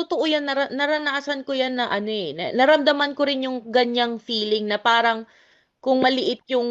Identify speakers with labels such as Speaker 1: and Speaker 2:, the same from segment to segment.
Speaker 1: totoo yan, nara- naranasan ko yan na ano eh, na- naramdaman ko rin yung ganyang feeling na parang kung maliit yung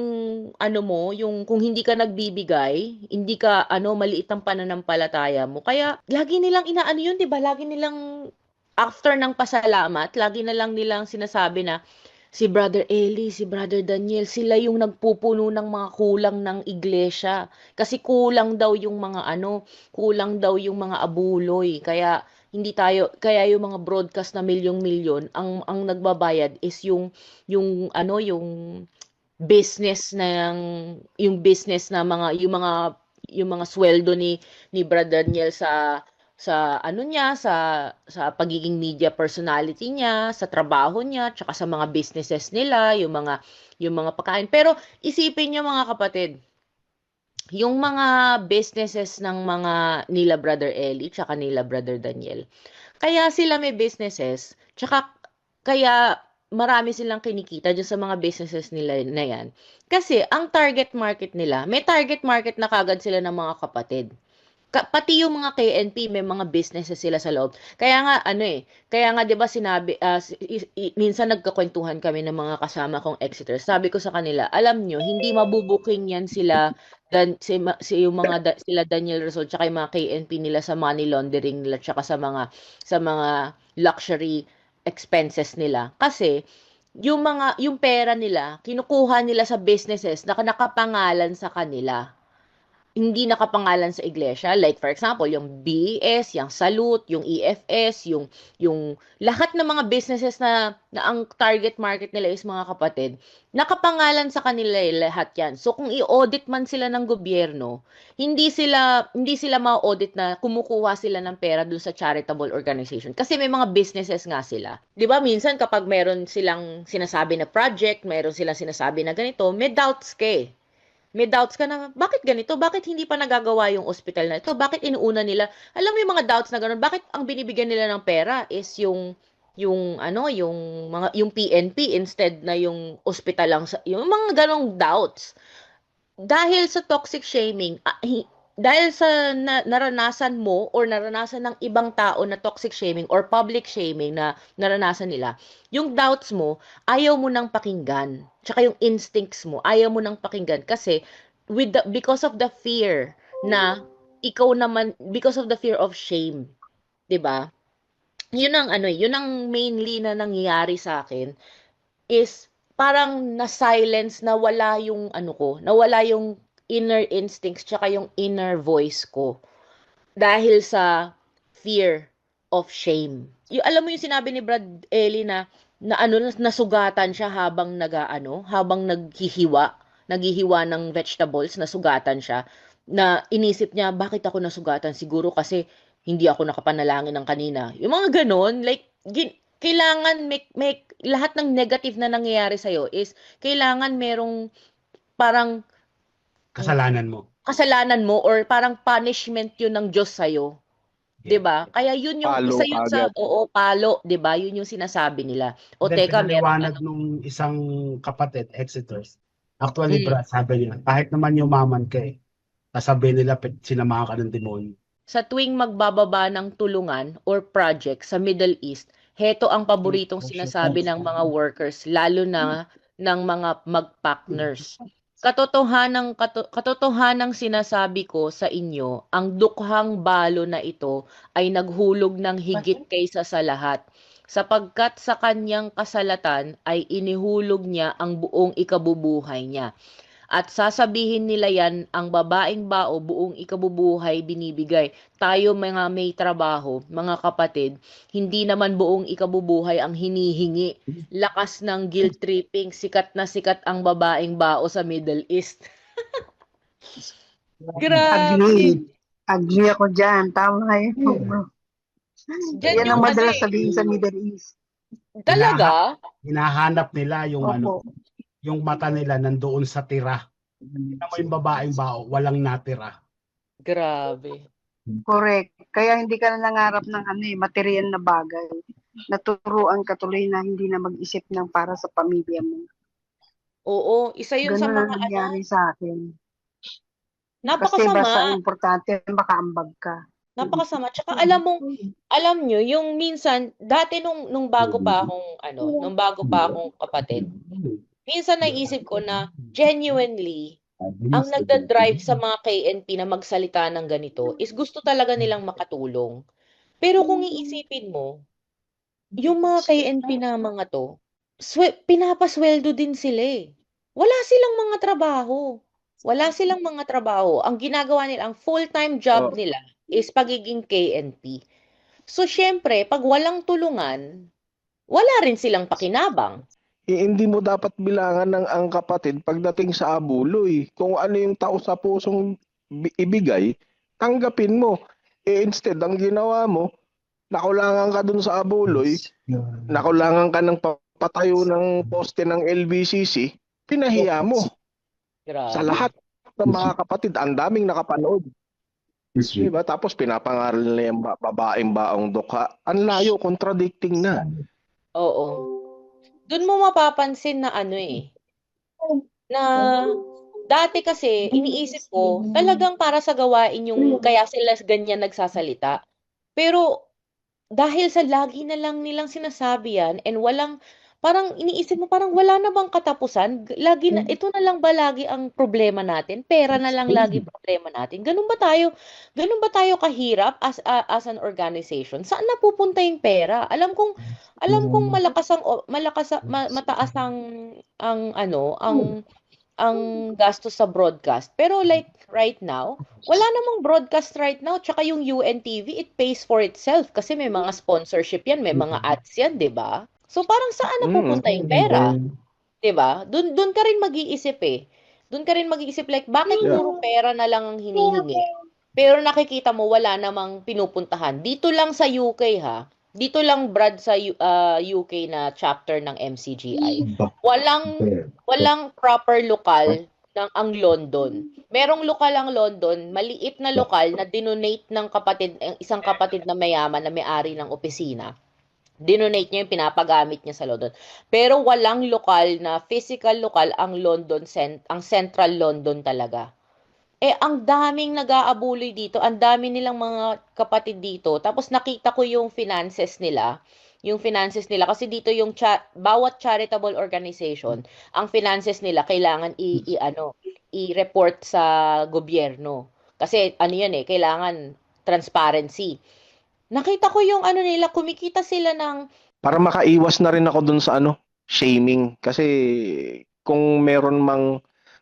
Speaker 1: ano mo, yung kung hindi ka nagbibigay, hindi ka ano, maliit ang pananampalataya mo. Kaya lagi nilang inaano yun, 'di ba? Lagi nilang after ng pasalamat, lagi na lang nilang sinasabi na si Brother Eli, si Brother Daniel, sila yung nagpupuno ng mga kulang ng iglesia. Kasi kulang daw yung mga ano, kulang daw yung mga abuloy. Kaya hindi tayo kaya yung mga broadcast na milyong-milyon ang ang nagbabayad is yung yung ano yung business ng yung business na mga yung mga yung mga sweldo ni ni Brother Daniel sa sa ano niya sa sa pagiging media personality niya, sa trabaho niya, tsaka sa mga businesses nila, yung mga yung mga pagkain. Pero isipin niyo mga kapatid, yung mga businesses ng mga nila Brother Eli tsaka nila Brother Daniel. Kaya sila may businesses, tsaka kaya marami silang kinikita dyan sa mga businesses nila na yan. Kasi ang target market nila, may target market na kagad sila ng mga kapatid. Ka- pati yung mga KNP, may mga businesses sila sa loob. Kaya nga, ano eh, kaya nga 'di ba sinabi, i- minsan nagkakwentuhan kami ng mga kasama kong Exeter. Sabi ko sa kanila, alam nyo, hindi mabubuking yan sila dan si, si yung mga da- sila Daniel Rizal tsaka yung mga KNP nila sa money laundering nila tsaka sa mga sa mga luxury expenses nila. Kasi yung mga yung pera nila kinukuha nila sa businesses na nakapangalan sa kanila hindi nakapangalan sa iglesia like for example yung BES, yung Salute, yung EFS, yung yung lahat ng mga businesses na, na ang target market nila is mga kapatid nakapangalan sa kanila eh, lahat yan. So kung i-audit man sila ng gobyerno, hindi sila hindi sila ma-audit na kumukuha sila ng pera dun sa charitable organization kasi may mga businesses nga sila. 'Di ba minsan kapag meron silang sinasabi na project, meron silang sinasabi na ganito, may doubts ka eh. May doubts ka na, bakit ganito? Bakit hindi pa nagagawa yung ospital na ito? Bakit inuuna nila? Alam mo yung mga doubts na gano'n, bakit ang binibigyan nila ng pera is yung yung ano yung mga yung PNP instead na yung ospital lang sa yung mga ganong doubts dahil sa toxic shaming ah, dahil sa na, naranasan mo or naranasan ng ibang tao na toxic shaming or public shaming na naranasan nila yung doubts mo ayaw mo nang pakinggan. Tsaka yung instincts mo ayaw mo nang pakinggan. Kasi with the, because of the fear na ikaw naman because of the fear of shame 'di ba? Yun ang ano, eh, yun ang mainly na nangyayari sa akin is parang na-silence, nawala yung ano ko, nawala yung inner instincts tsaka yung inner voice ko dahil sa fear of shame. Yung, alam mo yung sinabi ni Brad Eli na na ano nasugatan siya habang nagaano, habang naghihiwa, naghihiwa ng vegetables, nasugatan siya na inisip niya bakit ako nasugatan siguro kasi hindi ako nakapanalangin ng kanina. Yung mga ganon, like, gin- kailangan make, make, lahat ng negative na nangyayari sa'yo is, kailangan merong parang
Speaker 2: Kasalanan mo.
Speaker 1: kasalanan mo or parang punishment yun ng Diyos sa'yo. 'Di ba? Kaya yun yung
Speaker 3: Palo
Speaker 1: isa yun sa
Speaker 3: agad.
Speaker 1: oo, palo, 'di ba? Yun yung sinasabi nila. O
Speaker 2: Then,
Speaker 1: teka, meron ano.
Speaker 2: nung isang kapatid, Exeters. Actually,
Speaker 1: Mm.
Speaker 2: bro, sabi niya, kahit naman yumaman ka eh, sasabihin nila, "Pe- sinamahan ka ng demonyo.
Speaker 1: Sa tuwing magbababa ng tulungan or project sa Middle East, heto ang paboritong
Speaker 2: Mm,
Speaker 1: sinasabi ng mga workers, lalo na
Speaker 2: Hmm.
Speaker 1: ng mga mag-partners. Katotohanang kato, katotohanang sinasabi ko sa inyo, ang dukhang balo na ito ay naghulog ng higit kaysa sa lahat, sapagkat sa kanyang kasalatan ay inihulog niya ang buong ikabubuhay niya. At sasabihin nila yan, ang babaeng bao buong ikabubuhay binibigay. Tayo mga may trabaho, mga kapatid, hindi naman buong ikabubuhay ang hinihingi. Lakas ng guilt tripping, sikat na sikat ang babaeng bao sa Middle East. Grabe.
Speaker 4: Agree. Agree ako dyan. Tama yun.
Speaker 1: Diyan
Speaker 4: Yan
Speaker 1: yung
Speaker 4: ang
Speaker 1: ano
Speaker 4: madalas sabihin sa Middle East.
Speaker 1: Talaga?
Speaker 2: Hinahanap nila yung ano,
Speaker 4: Opo.
Speaker 2: Yung mata nila nandoon sa tira. Tingnan mo yung babaeng bao, walang natira.
Speaker 1: Grabe.
Speaker 4: Correct. Kaya hindi ka na nangarap ng ano eh, material na bagay. Naturuan ka tuloy na hindi na mag-isip ng para sa pamilya mo.
Speaker 1: Oo, isa yun sa
Speaker 4: Ganun
Speaker 1: mga
Speaker 4: ang
Speaker 1: ano,
Speaker 4: sa akin. Kasi
Speaker 1: napakasama.
Speaker 4: basta ang importante, makaambag ka.
Speaker 1: Napakasama. Tsaka alam mo, alam nyo, yung minsan, dati nung, nung bago pa akong, ano, nung bago pa akong kapatid, minsan naisip ko na genuinely, ang nagda-drive sa mga KNP na magsalita ng ganito is gusto talaga nilang makatulong. Pero kung iisipin mo, yung mga KNP na mga to, swe- pinapasweldo din sila eh. Wala silang mga trabaho. Wala silang mga trabaho. Ang ginagawa nila, ang full-time job
Speaker 3: Oh.
Speaker 1: nila is pagiging KNP. So, syempre, pag walang tulungan, wala rin silang pakinabang.
Speaker 3: Eh, hindi mo dapat bilangan ng ang kapatid pagdating sa abuloy. Kung ano yung tao sa pusong bi- ibigay, tanggapin mo. Eh, instead, ang ginawa mo, nakulangan ka dun sa abuloy, nakulangan ka ng pa- patayo ng poste ng LBCC, pinahiya mo. Sa lahat ng mga kapatid, ang daming nakapanood. Diba? Tapos pinapangaral nila yung ba- babaeng baong dukha. Ang layo, contradicting na.
Speaker 1: Oo. Doon mo mapapansin na ano eh, na dati kasi iniisip ko talagang para sa gawain yung kaya sila ganyan nagsasalita. Pero dahil sa lagi na lang nilang sinasabi yan and walang parang iniisip mo parang wala na bang katapusan? Lagi na ito na lang ba lagi ang problema natin? Pera na lang lagi problema natin. Ganun ba tayo? Ganun ba tayo kahirap as a- as an organization? Saan napupunta yung pera? Alam kong alam kong malakas ang malakas ma- mataas ang ang ano, ang ang gastos sa broadcast. Pero like right now, wala namang broadcast right now. Tsaka yung UNTV, it pays for itself kasi may mga sponsorship yan, may mga ads yan, 'di ba? So parang saan
Speaker 3: Mm.
Speaker 1: napupunta yung pera? 'Di ba? Doon doon ka rin mag-iisip eh. Doon ka rin mag-iisip like bakit
Speaker 3: Yeah.
Speaker 1: puro pera na lang ang hinihingi? Pero nakikita mo wala namang pinupuntahan. Dito lang sa UK ha. Dito lang Brad sa U- ah, UK na chapter ng MCGI. Walang walang proper lokal ng ang London. Merong lokal ang London, maliit na lokal na dinonate ng kapatid, ang isang kapatid na mayaman na may-ari ng opisina. Dinonate niya yung pinapagamit niya sa London. Pero walang lokal na physical lokal ang London cent ang Central London talaga. Eh ang daming nag-aabuloy dito, ang dami nilang mga kapatid dito. Tapos nakita ko yung finances nila, yung finances nila kasi dito yung cha- bawat charitable organization, ang finances nila kailangan i, i ano, i-report sa gobyerno. Kasi ano yan eh, kailangan transparency. Nakita ko yung ano nila, kumikita sila ng
Speaker 3: para makaiwas na rin ako dun sa ano, shaming. Kasi kung meron mang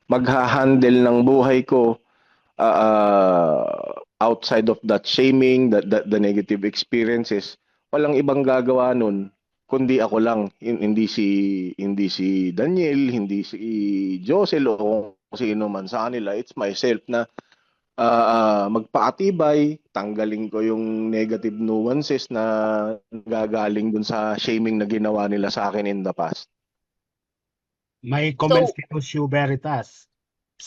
Speaker 3: magha-handle ng buhay ko ah, outside of that shaming, that, that the negative experiences, walang ibang gagawa nun kundi ako lang. Hin- Hindi si hindi si Daniel, hindi si Josel kung sino man sa kanila. It's myself na ah, ah, magpaatibay, tanggalin ko yung negative nuances na gagaling dun sa shaming na ginawa nila sa akin in the past.
Speaker 2: May comments dito si Veritas.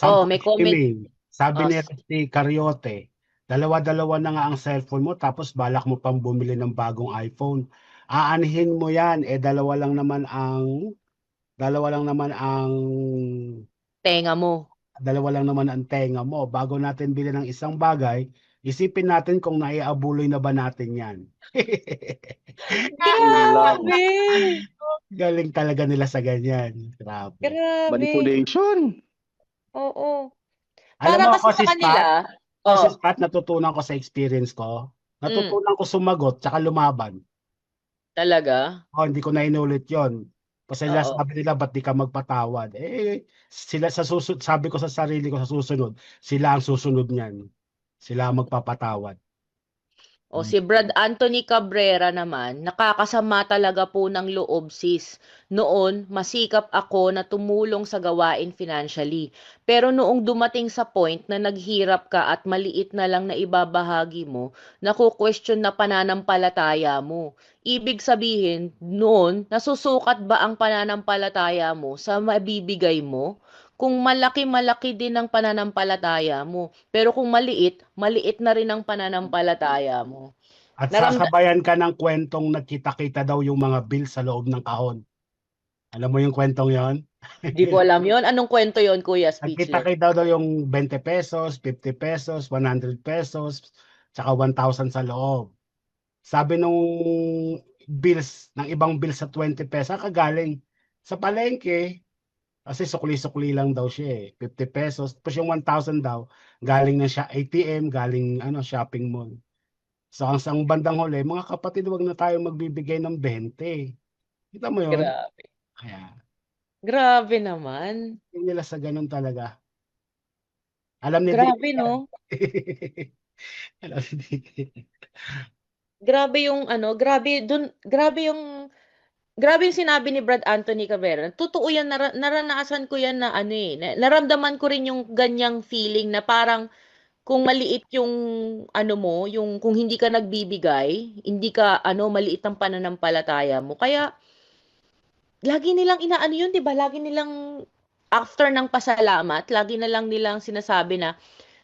Speaker 1: Oh,
Speaker 2: Sample
Speaker 1: may comment.
Speaker 2: Sabi
Speaker 1: Oh,
Speaker 2: ni si Cariote, dalawa-dalawa na nga ang cellphone mo tapos balak mo pang bumili ng bagong iPhone. Aanhin mo yan, eh dalawa lang naman ang dalawa lang naman ang
Speaker 1: tenga mo.
Speaker 2: Dalawa lang naman ang tenga mo. Bago natin bilhin ng isang bagay, isipin natin kung naiabuloy na ba natin yan.
Speaker 1: Grabe!
Speaker 2: Galing talaga nila sa ganyan. Grabe.
Speaker 1: Grabe.
Speaker 3: Manipulation.
Speaker 1: Oo.
Speaker 2: Alam
Speaker 1: Para
Speaker 2: mo
Speaker 1: kasi
Speaker 2: ako si
Speaker 1: sa kanila,
Speaker 2: Spat, ako si
Speaker 1: oh,
Speaker 2: Spat, natutunan ko sa experience ko.
Speaker 1: Mm.
Speaker 2: Natutunan ko sumagot tsaka lumaban.
Speaker 1: talaga.
Speaker 2: Oh, hindi ko na inulit yon. Kasi
Speaker 1: Oo.
Speaker 2: nila sabi nila, ba't di ka magpatawad? Eh, sila sa susunod, sabi ko sa sarili ko sa susunod, sila ang susunod niyan. Sila ang magpapatawad.
Speaker 1: O si Brad Anthony Cabrera naman, nakakasama talaga po ng loob sis. Noon, masikap ako na tumulong sa gawain financially. Pero noong dumating sa point na naghirap ka at maliit na lang na ibabahagi mo, naku-question na pananampalataya mo. Ibig sabihin, noon, nasusukat ba ang pananampalataya mo sa mabibigay mo? Kung malaki-malaki din ang pananampalataya mo. Pero kung maliit, maliit na rin ang pananampalataya mo.
Speaker 2: At
Speaker 1: Naramda-
Speaker 2: sasabayan ka ng kwentong nagkita-kita daw yung mga bill sa loob ng kahon. Alam mo yung kwentong yon?
Speaker 1: Hindi ko alam yon Anong kwento yon Kuya Speechless?
Speaker 2: Nagkita-kita daw yung 20 pesos, 50 pesos, 100 pesos. tsaka 1,000 sa loob. Sabi nung bills, ng ibang bills sa 20 pesos, saan ka galing? Sa palengke. Kasi sukli-sukli lang daw siya eh, 50 pesos. Tapos yung 1,000 daw, galing na siya ATM, galing ano shopping mall. So ang sang bandang huli, mga kapatid, wag na tayo magbibigay ng 20. Kita mo yun?
Speaker 1: Grabe.
Speaker 2: Kaya,
Speaker 1: Grabe naman.
Speaker 2: yun nila sa ganun talaga. Alam ni
Speaker 1: Grabe,
Speaker 2: Dick
Speaker 1: no?
Speaker 2: Alam ni Dick.
Speaker 1: Grabe yung ano, grabe dun, grabe yung grabe yung sinabi ni Brad Anthony Cabrera. Totoo yan, nara- naranasan ko yan na ano eh. na- Naramdaman ko rin yung ganyang feeling na parang kung maliit yung ano mo, yung kung hindi ka nagbibigay, hindi ka ano, maliit ang pananampalataya mo. Kaya lagi nilang inaano yun, 'di ba? Lagi nilang after ng pasalamat, lagi na lang nilang sinasabi na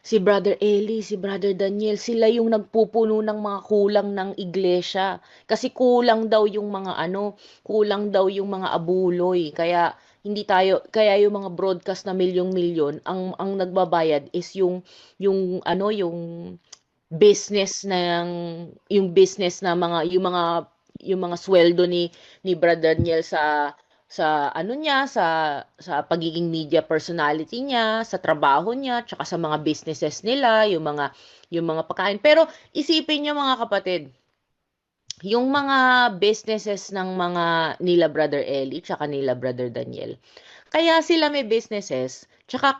Speaker 1: si Brother Eli, si Brother Daniel, sila yung nagpupuno ng mga kulang ng iglesia. Kasi kulang daw yung mga ano, kulang daw yung mga abuloy. Kaya hindi tayo, kaya yung mga broadcast na milyong-milyon, ang ang nagbabayad is yung yung ano, yung business ng yung business na mga yung mga yung mga sweldo ni ni Brother Daniel sa sa ano niya sa sa pagiging media personality niya, sa trabaho niya, tsaka sa mga businesses nila, yung mga yung mga pagkain. Pero isipin niyo mga kapatid, yung mga businesses ng mga nila Brother Eli tsaka nila Brother Daniel. Kaya sila may businesses, tsaka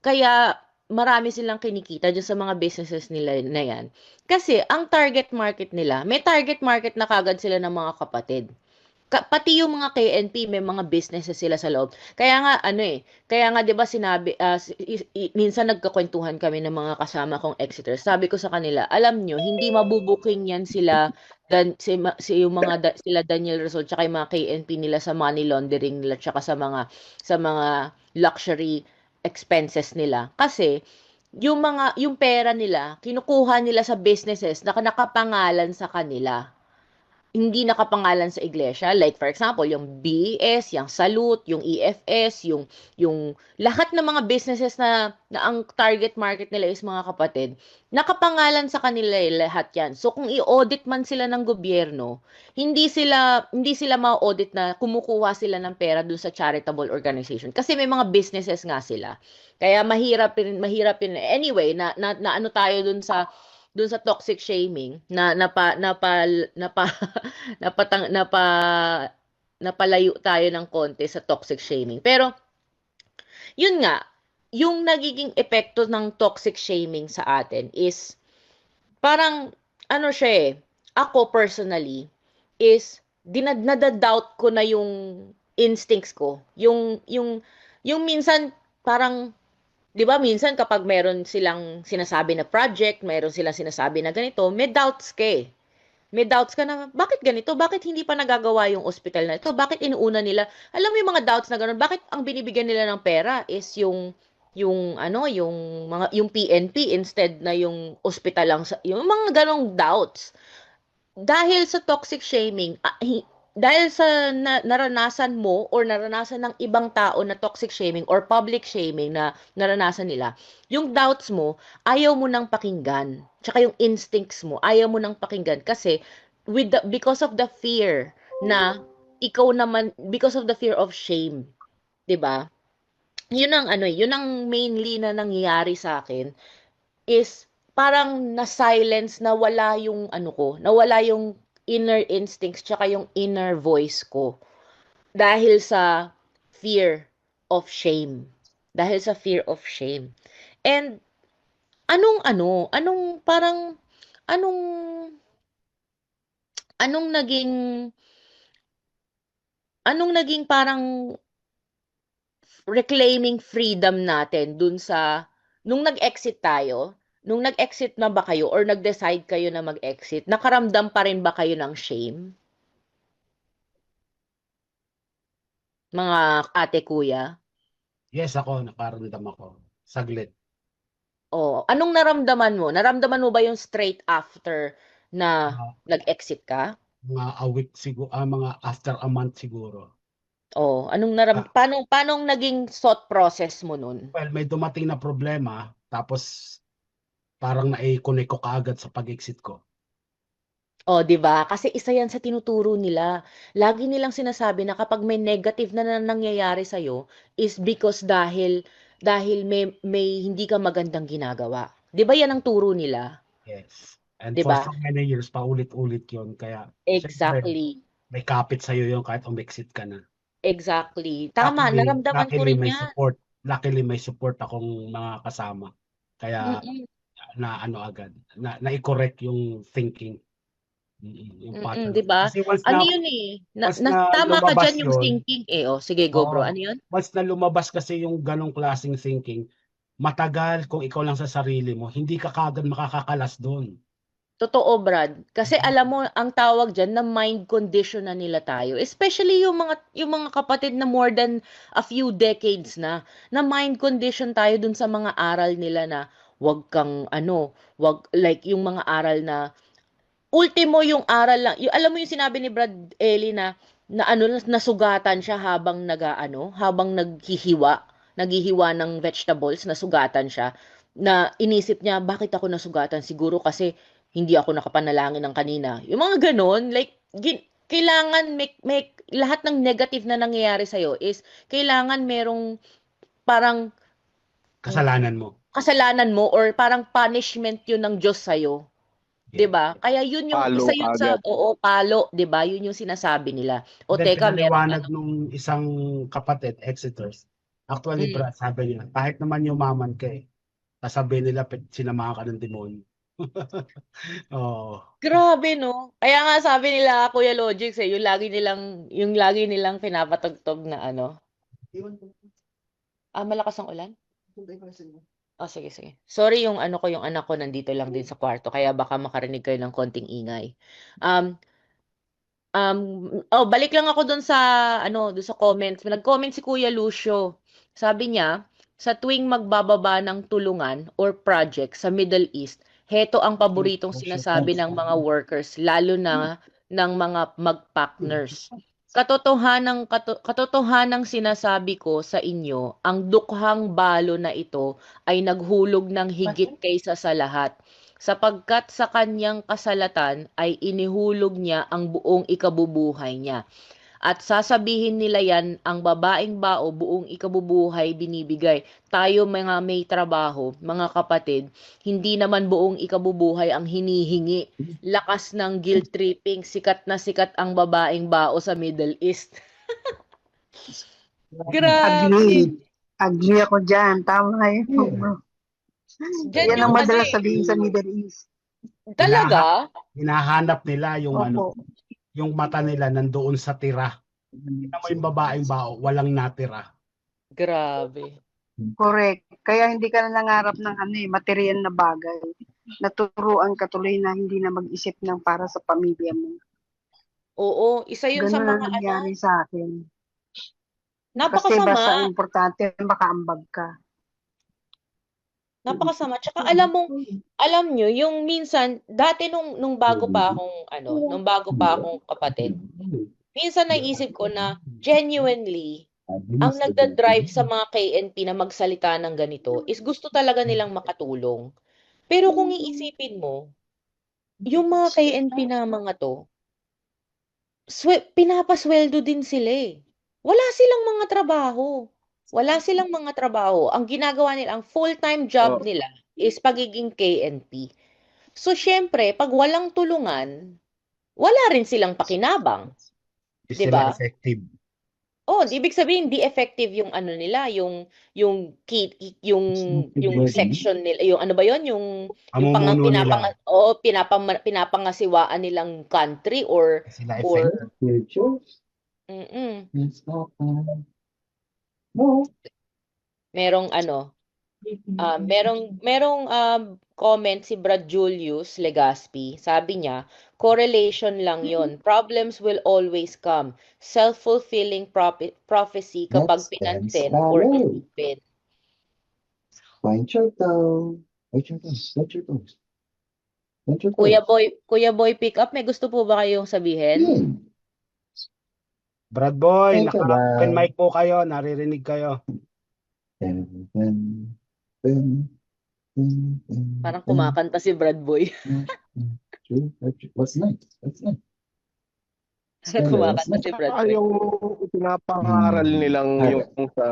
Speaker 1: kaya marami silang kinikita dyan sa mga businesses nila na yan. Kasi ang target market nila, may target market na kagad sila ng mga kapatid. Pati yung mga KNP, may mga businesses sila sa loob. Kaya nga, ano eh, kaya nga 'di ba sinabi, i- minsan nagkakwentuhan kami ng mga kasama kong Exeter. Sabi ko sa kanila, alam nyo, hindi mabubuking yan sila, dan, si, si yung mga, da- sila Daniel Resol, tsaka yung mga KNP nila sa money laundering nila, tsaka sa mga, sa mga luxury expenses nila. Kasi, yung mga, yung pera nila, kinukuha nila sa businesses na nakapangalan sa kanila hindi nakapangalan sa iglesia. Like for example, yung BES, yung Salute, yung EFS, yung yung lahat ng mga businesses na, na ang target market nila is mga kapatid, nakapangalan sa kanila eh, lahat 'yan. So kung i-audit man sila ng gobyerno, hindi sila hindi sila ma-audit na kumukuha sila ng pera dun sa charitable organization kasi may mga businesses nga sila. Kaya mahirap mahirap rin anyway na, na, na ano tayo dun sa dun sa toxic shaming na napa napa napa napatang napa napalayo tayo ng konti sa toxic shaming. Pero yun nga, yung nagiging epekto ng toxic shaming sa atin is parang ano siya eh, ako personally is dinad nadadoubt ko na yung instincts ko. Yung yung yung minsan parang 'di ba minsan kapag meron silang sinasabi na project, meron silang sinasabi na ganito, may doubts ka eh. May doubts ka na, bakit ganito? Bakit hindi pa nagagawa yung ospital na ito? Bakit inuuna nila? Alam mo yung mga doubts na gano'n, bakit ang binibigyan nila ng pera is yung yung ano, yung mga yung PNP instead na yung ospital lang sa yung mga ganong doubts. Dahil sa toxic shaming, ah, dahil sa na, naranasan mo or naranasan ng ibang tao na toxic shaming or public shaming na naranasan nila, yung doubts mo, ayaw mo nang pakinggan. Tsaka yung instincts mo, ayaw mo nang pakinggan kasi with the, because of the fear na ikaw naman, because of the fear of shame, 'di ba? Yun ang ano, eh, yun ang mainly na nangyayari sa akin is parang na-silence na wala yung ano ko, nawala yung inner instincts tsaka yung inner voice ko dahil sa fear of shame. Dahil sa fear of shame. And anong ano, anong parang anong anong naging anong naging parang reclaiming freedom natin dun sa nung nag-exit tayo, nung nag-exit na ba kayo or nag-decide kayo na mag-exit, nakaramdam pa rin ba kayo ng shame? Mga ate kuya?
Speaker 2: Yes, ako, nakaramdam ako. Saglit.
Speaker 1: Oh, anong naramdaman mo? Naramdaman mo ba yung straight after na
Speaker 2: Ah,
Speaker 1: nag-exit ka?
Speaker 2: mga a week siguro, ah, mga after a month siguro.
Speaker 1: Oh, anong naram
Speaker 2: Ah.
Speaker 1: paano paano naging thought process mo nun?
Speaker 2: Well, may dumating na problema, tapos parang nai-connect ko kaagad sa pag-exit ko.
Speaker 1: Oh, 'di ba? Kasi isa 'yan sa tinuturo nila. Lagi nilang sinasabi na kapag may negative na, na nangyayari sa is because dahil dahil may may hindi ka magandang ginagawa. 'Di ba 'yan ang turo nila?
Speaker 2: Yes. And
Speaker 1: 'Di
Speaker 2: for so many years, paulit-ulit yun. Kaya, syempre,
Speaker 1: Exactly.
Speaker 2: may kapit sa'yo yun kahit umexit ka na.
Speaker 1: Exactly. Tama,
Speaker 2: Luckily,
Speaker 1: naramdaman ko
Speaker 2: luckily
Speaker 1: rin
Speaker 2: may
Speaker 1: 'yan.
Speaker 2: support. Luckily may support akong mga kasama. Kaya
Speaker 1: Mm-mm.
Speaker 2: Na ano agad, na na-correct yung thinking. Yung pattern.
Speaker 1: 'di ba?
Speaker 2: Kasi once
Speaker 1: Ano
Speaker 2: na
Speaker 1: 'yun eh? Na, na,
Speaker 2: na
Speaker 1: tama ka
Speaker 2: lumabas
Speaker 1: diyan yung
Speaker 2: yun,
Speaker 1: thinking eh. Oh, sige, go bro.
Speaker 2: oo,
Speaker 1: Ano 'yun?
Speaker 2: once na lumabas kasi yung ganong klaseng thinking, matagal kung ikaw lang sa sarili mo, hindi ka kaagad makakakalas doon.
Speaker 1: Totoo, Brad. Kasi alam mo, ang tawag diyan na mind condition na nila tayo. Especially yung mga yung mga kapatid na more than a few decades na, na mind condition tayo dun sa mga aral nila na wag kang ano, wag like yung mga aral na ultimo yung aral lang. Yung, alam mo yung sinabi ni Brad Eli na na ano nasugatan siya habang nagaano, habang naghihiwa, naghihiwa ng vegetables, nasugatan siya na inisip niya bakit ako nasugatan siguro kasi hindi ako nakapanalangin ng kanina. Yung mga ganon, like, gin, kailangan make, make, lahat ng negative na nangyayari sa'yo is, kailangan merong parang
Speaker 2: Kasalanan mo.
Speaker 1: Kasalanan mo or parang punishment yun ng Diyos sa'yo. 'Di ba? Kaya yun yung
Speaker 3: Palo
Speaker 1: isa yun sa
Speaker 3: agad.
Speaker 1: oo, palo, 'di ba? Yun yung sinasabi nila. O
Speaker 2: Then
Speaker 1: teka, meron ano.
Speaker 2: nung isang kapatid, Exeters. Actually,
Speaker 1: Mm.
Speaker 2: Brad, sabi niya, kahit naman yumaman ka eh, sasabihin nila sinamahan ka ng demonyo. Oo.
Speaker 1: Grabe no. Kaya nga sabi nila Kuya Logics eh, yung lagi nilang yung lagi nilang pinapatugtog na ano. Ah, malakas ang ulan? Oh, sige, sige. Sorry yung ano ko, yung anak ko nandito lang din sa kwarto, kaya baka makarinig kayo ng konting ingay. Um, um, oh, balik lang ako dun sa, ano, dun sa comments. Nag-comment si Kuya Lucio. Sabi niya, sa tuwing magbababa ng tulungan or project sa Middle East, heto ang paboritong sinasabi ng mga workers, lalo na ng mga mag-partners. Katotohanang kato, katotohanang sinasabi ko sa inyo, ang dukhang balo na ito ay naghulog ng higit kaysa sa lahat, sapagkat sa kanyang kasalatan ay inihulog niya ang buong ikabubuhay niya. At sasabihin nila yan, ang babaeng bao buong ikabubuhay binibigay. Tayo mga may trabaho, mga kapatid, hindi naman buong ikabubuhay ang hinihingi. Lakas ng guilt tripping, sikat na sikat ang babaeng bao sa Middle East. Grabe.
Speaker 4: Agree. Agree ako dyan. Tama yun.
Speaker 1: Diyan
Speaker 4: Yan
Speaker 1: yung
Speaker 4: ang madalas sabihin sa Middle East.
Speaker 1: Talaga?
Speaker 2: Hinahanap nila yung ano,
Speaker 4: Opo.
Speaker 2: Yung mata nila nandoon sa tira. Tingnan mo yung babaeng bao, walang natira.
Speaker 1: Grabe.
Speaker 4: Correct. Kaya hindi ka na nangarap ng ano eh, material na bagay. Naturuan ka tuloy na hindi na mag-isip ng para sa pamilya mo.
Speaker 1: Oo, isa yun sa
Speaker 4: Ganun ang
Speaker 1: mga ano,
Speaker 4: sa akin. Kasi
Speaker 1: napakasama.
Speaker 4: basta ang importante, makaambag ka.
Speaker 1: Napakasama. Tsaka alam mo, alam nyo, yung minsan, dati nung, nung bago pa akong, ano, nung bago pa akong kapatid, minsan naisip ko na, genuinely, ang nagda-drive sa mga KNP na magsalita ng ganito is gusto talaga nilang makatulong. Pero kung iisipin mo, yung mga KNP na mga to, swe- pinapasweldo din sila eh. Wala silang mga trabaho. Wala silang mga trabaho. Ang ginagawa nila, ang full-time job
Speaker 3: Oo.
Speaker 1: nila is pagiging KNP. So, syempre, pag walang tulungan, wala rin silang pakinabang.
Speaker 2: Is
Speaker 1: Di
Speaker 2: sila
Speaker 1: ba?
Speaker 2: effective.
Speaker 1: Oh, ibig sabihin di effective yung ano nila, yung yung key, yung yung section nila, yung ano ba 'yon, yung yung pang pinapang oh, pinapang pinapangasiwaan nilang country or
Speaker 2: Sila
Speaker 1: or
Speaker 2: effective.
Speaker 1: mm
Speaker 5: uh,
Speaker 1: merong ano, ah, merong merong um, comment si Brad Julius Legaspi. Sabi niya, correlation lang 'yon. Problems will always come. Self-fulfilling prophe- prophecy kapag pinansin or isipin.
Speaker 5: Toes. Point your toes. Point your
Speaker 1: Kuya. Boy, Kuya Boy pick up, may gusto po ba kayong sabihin?
Speaker 5: Yeah.
Speaker 2: Brad Boy,
Speaker 5: Thank you,
Speaker 2: naka-open
Speaker 5: Brad.
Speaker 2: mic po kayo, naririnig kayo.
Speaker 5: Dun, dun, dun,
Speaker 1: Parang kumakanta si Brad Boy.
Speaker 5: True, very true. What's next? What's next?
Speaker 1: Parang kumakanta si Brad
Speaker 3: Saka
Speaker 1: Boy.
Speaker 3: yung pinapangaral
Speaker 5: Hmm.
Speaker 3: nilang yung sa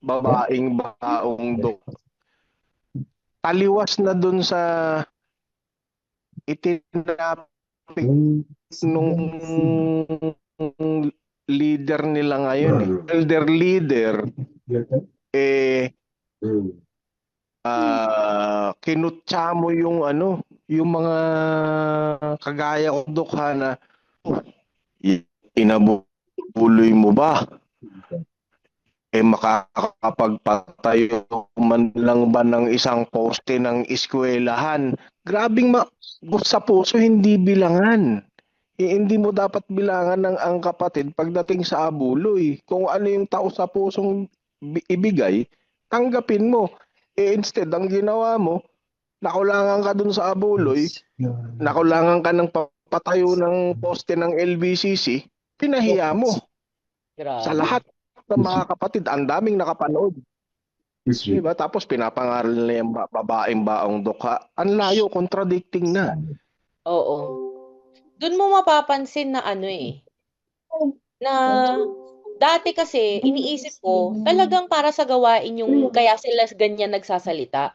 Speaker 3: babaeng baong do. Taliwas na dun sa itinapik
Speaker 5: Mm,
Speaker 3: nung leader nila ngayon eh. Elder leader eh ah kinutya mo yung ano, yung mga kagaya ko dukha na "Oh, inabuloy mo ba? Eh makakapagpatayo man lang ba ng isang poste ng eskwelahan? Grabing ma sa puso hindi bilangan. Eh, hindi mo dapat bilangan ng ang kapatid pagdating sa abuloy. Kung ano yung tao sa pusong bi- ibigay, tanggapin mo. Eh instead, ang ginawa mo, nakulangan ka dun sa abuloy, nakulangan ka ng patayo ng poste ng LBCC, pinahiya mo
Speaker 1: Grabe.
Speaker 3: sa lahat ng mga kapatid. Ang daming nakapanood. Diba? Tapos pinapangaral nila yung ba- babaeng baong dukha. Ang layo, contradicting na.
Speaker 1: Oo. Doon mo mapapansin na ano eh, na dati kasi iniisip ko talagang para sa gawain yung kaya sila ganyan nagsasalita.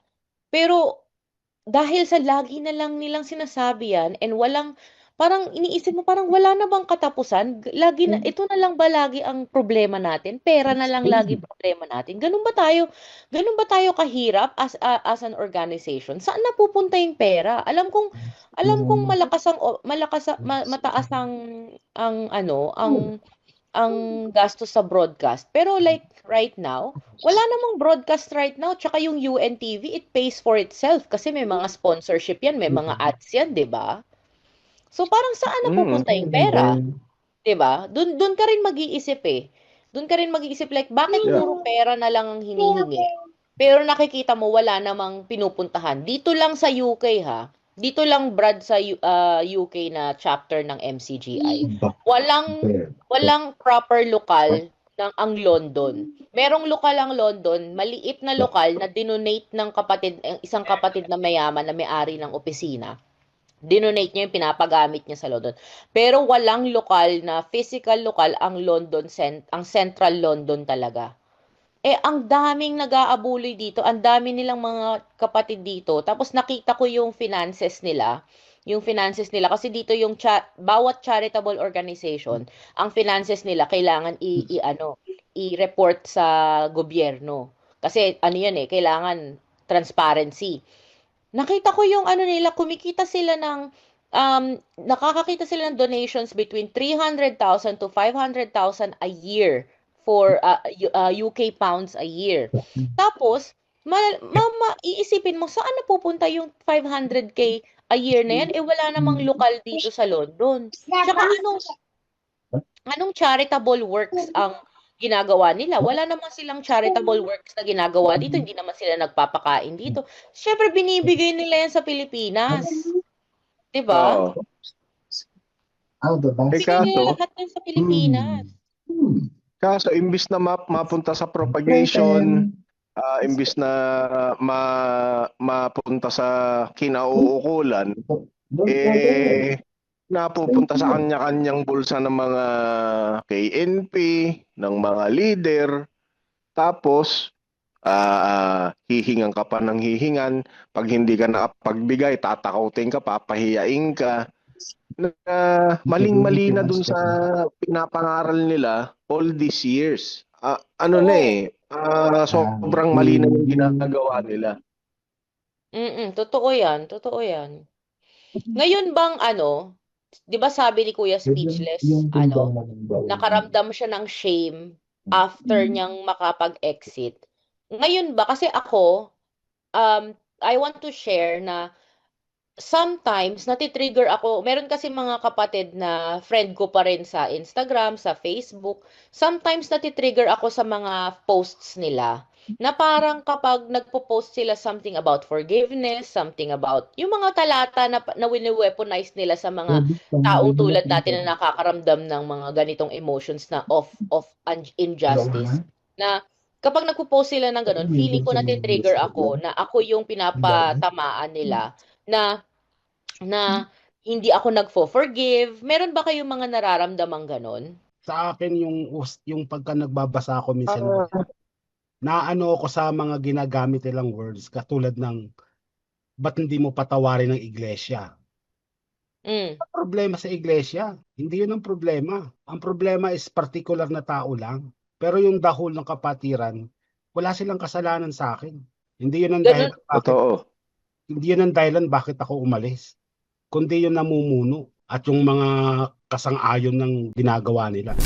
Speaker 1: Pero dahil sa lagi na lang nilang sinasabi yan and walang parang iniisip mo parang wala na bang katapusan? Lagi na ito na lang ba lagi ang problema natin? Pera na lang lagi problema natin. Ganun ba tayo? Ganun ba tayo kahirap as a- as an organization? Saan napupunta yung pera? Alam kong alam kong malakas ang malakas ma- mataas ang ang ano, ang ang gastos sa broadcast. Pero like right now, wala namang broadcast right now. Tsaka yung UNTV, it pays for itself kasi may mga sponsorship yan, may mga ads yan, 'di ba? So parang saan
Speaker 3: Mm.
Speaker 1: napupunta yung pera? 'Di ba? Doon doon ka rin mag-iisip eh. Doon ka rin mag-iisip like bakit
Speaker 3: Yeah.
Speaker 1: puro pera na lang ang hinihingi? Pero nakikita mo wala namang pinupuntahan. Dito lang sa UK ha. Dito lang Brad sa U- ah, UK na chapter ng MCGI. Walang walang proper lokal ng ang London. Merong lokal ang London, maliit na lokal na dinonate ng kapatid ang isang kapatid na mayaman na may-ari ng opisina. Dinonate niya yung pinapagamit niya sa London. Pero walang lokal na physical lokal ang London cent ang Central London talaga. Eh ang daming nag-aabuloy dito, ang dami nilang mga kapatid dito. Tapos nakita ko yung finances nila, yung finances nila kasi dito yung cha- bawat charitable organization, ang finances nila kailangan i, i ano, i-report sa gobyerno. Kasi ano yan eh, kailangan transparency. Nakita ko yung ano nila, kumikita sila ng um, nakakakita sila ng donations between 300,000 to 500,000 a year for uh, uh, UK pounds a year. Tapos, ma, ma, ma- iisipin mo, saan napupunta yung 500k a year na yan? Eh, wala namang lokal dito sa London. Tsaka anong, anong charitable works ang ginagawa nila? Wala naman silang charitable works na ginagawa dito. Hindi naman sila nagpapakain dito. Siyempre, binibigay nila yan sa Pilipinas. Diba?
Speaker 3: Oo.
Speaker 5: Out the
Speaker 3: Eh,
Speaker 1: Binigay nila
Speaker 3: kaso,
Speaker 1: lahat yan sa Pilipinas.
Speaker 5: Hmm.
Speaker 3: kaso imbis na map, mapunta sa propagation, ah, imbis na ma, mapunta sa kinauukulan, eh, napupunta sa kanya-kanyang bulsa ng mga KNP, ng mga leader, tapos ah hihingan ka pa ng hihingan, pag hindi ka nakapagbigay, tatakautin ka, papahiyain ka, na maling-mali na dun sa pinapangaral nila all these years. Ah, ano na eh, ah, sobrang mali na yung ginagawa nila.
Speaker 1: Mm, totoo yan, totoo yan. Ngayon bang ano, 'di ba sabi ni Kuya Speechless, ano, nakaramdam siya ng shame after niyang makapag-exit. Ngayon ba kasi ako um I want to share na sometimes natitrigger ako. Meron kasi mga kapatid na friend ko pa rin sa Instagram, sa Facebook. Sometimes natitrigger ako sa mga posts nila na parang kapag nagpo-post sila something about forgiveness, something about yung mga talata na, na wini-weaponize nila sa mga taong tulad natin na nakakaramdam ng mga ganitong emotions na of of injustice na kapag nagpo-post sila ng gano'n,
Speaker 5: Hindi
Speaker 1: feeling ko nati-trigger
Speaker 5: gusto
Speaker 1: ako na ako yung pinapatamaan nila na na hindi ako nagfo-forgive. Meron ba kayong mga nararamdamang gano'n?
Speaker 2: Sa akin yung yung pagka nagbabasa ako minsan
Speaker 4: Ah.
Speaker 2: Naano ako sa mga ginagamit nilang words katulad ng ba't hindi mo patawarin ng iglesia?
Speaker 1: Mm.
Speaker 2: Ang problema sa iglesia, hindi yun ang problema. Ang problema is particular na tao lang. Pero yung dahol ng kapatiran, wala silang kasalanan sa akin. Hindi yun ang
Speaker 1: Ganun-
Speaker 2: dahilan bakit,
Speaker 3: Totoo.
Speaker 2: hindi yun ang dahilan bakit ako umalis. Kundi yung namumuno at yung mga kasang-ayon ng ginagawa nila.